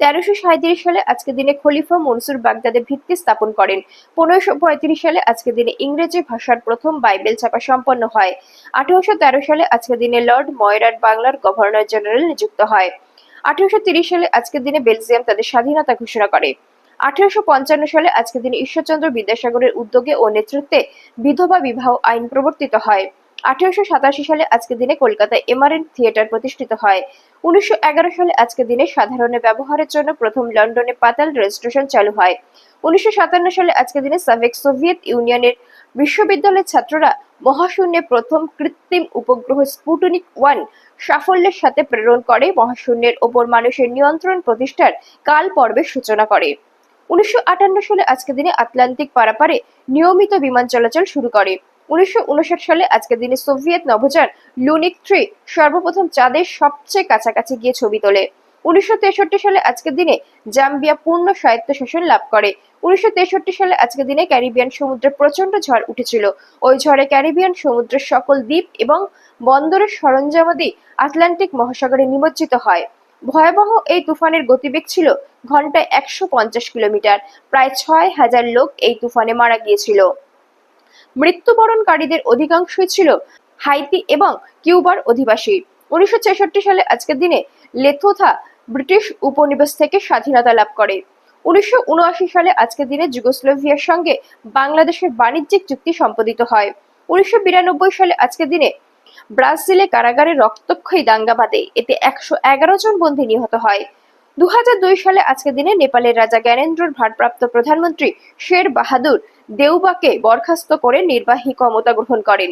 তেরোশো সাঁত্রিশ সালে আজকের দিনে খলিফা মনসুর বাগদাদের ভিত্তি স্থাপন করেন। পনেরোশো পঁয়ত্রিশ সালে আজকের দিনে ইংরেজি ভাষার প্রথম বাইবেল ছাপা সম্পন্ন হয়। আঠারোশো তেরো সালে আজকের দিনে লর্ড ময়রাট বাংলার গভর্নর জেনারেল নিযুক্ত হয়। আঠারোশো তিরিশ সালে আজকের দিনে বেলজিয়াম তাদের স্বাধীনতা ঘোষণা করে। আঠারোশো পঞ্চান্ন সালে আজকের দিনে ঈশ্বরচন্দ্র বিদ্যাসাগরের উদ্যোগে ও নেতৃত্বে বিধবা বিবাহ আইন প্রবর্তিত হয়। আঠারোশো সাতাশি সালে আজকের দিনে কলকাতায় এমআরএন থিয়েটার প্রতিষ্ঠিত হয়। উনিশশো এগারো সালে আজকের দিনে সাধারণের ব্যবহারের জন্য প্রথম লন্ডনে পাতাল রেল স্টেশন চালু হয়। উনিশশো সাতান্ন সালে আজকের দিনে সাবেক সোভিয়েত ইউনিয়নের বিশ্ববিদ্যালয়ের ছাত্ররা মহাশূন্যে প্রথম কৃত্রিম উপগ্রহ স্পুটনিক ওয়ান সাফল্যের সাথে প্রেরণ করে। মহাশূন্যের ওপর মানুষের নিয়ন্ত্রণ প্রতিষ্ঠার কাল পর্বের সূচনা করে। উনিশশো আটান্ন সালে আজকের দিনে আটলান্টিক পারাপারে নিয়মিত বিমান চলাচল শুরু করে। উনিশশো উনষাট সালে আজকের দিনে সোভিয়েত নভোযান লুনিক থ্রি সর্বপ্রথম চাঁদের সবচেয়ে কাছাকাছি গিয়ে ছবি তোলে। উনিশশো তেষট্টি সালে আজকের দিনে জাম্বিয়া পূর্ণ স্বায়ত্তশাসন লাভ করে। উনিশশো তেষট্টি সালে আজকের দিনে ক্যারিবিয়ান সমুদ্রে প্রচণ্ড ঝড় উঠেছিল। ওই ঝড়ে ক্যারিবিয়ান সমুদ্রের সকল দ্বীপ এবং বন্দরের সরঞ্জামাদি আটলান্টিক মহাসাগরে নিমজ্জিত হয়। ভয়াবহ এই তুফানের গতিবেগ ছিল ঘন্টায় একশো পঞ্চাশ কিলোমিটার। প্রায় ছয় হাজার লোক এই তুফানে মারা গিয়েছিল। মৃত্যুবরণকারীদের অধিকাংশই ছিল হাইতি এবং কিউবার অধিবাসী। উনিশশো ছেষট্টি সালে আজকের দিনে লেথোথা ব্রিটিশ উপনিবেশ থেকে স্বাধীনতা লাভ করে। উনিশশো উনআশি সালে আজকের দিনে যুগোস্লোভিয়ার সঙ্গে বাংলাদেশের বাণিজ্যিক চুক্তি সম্পাদিত হয়। উনিশশো বিরানব্বই সালে আজকের দিনে ব্রাজিলে কারাগারে রক্তক্ষয়ী দাঙ্গা বাদে এতে একশো এগারো জন বন্দী নিহত হয়। দু হাজার দুই সালে আজকের দিনে নেপালের রাজা জ্ঞানেন্দ্রর ভারপ্রাপ্ত প্রধানমন্ত্রী শের বাহাদুর দেউবাকে বরখাস্ত করে নির্বাহী ক্ষমতা গ্রহণ করেন।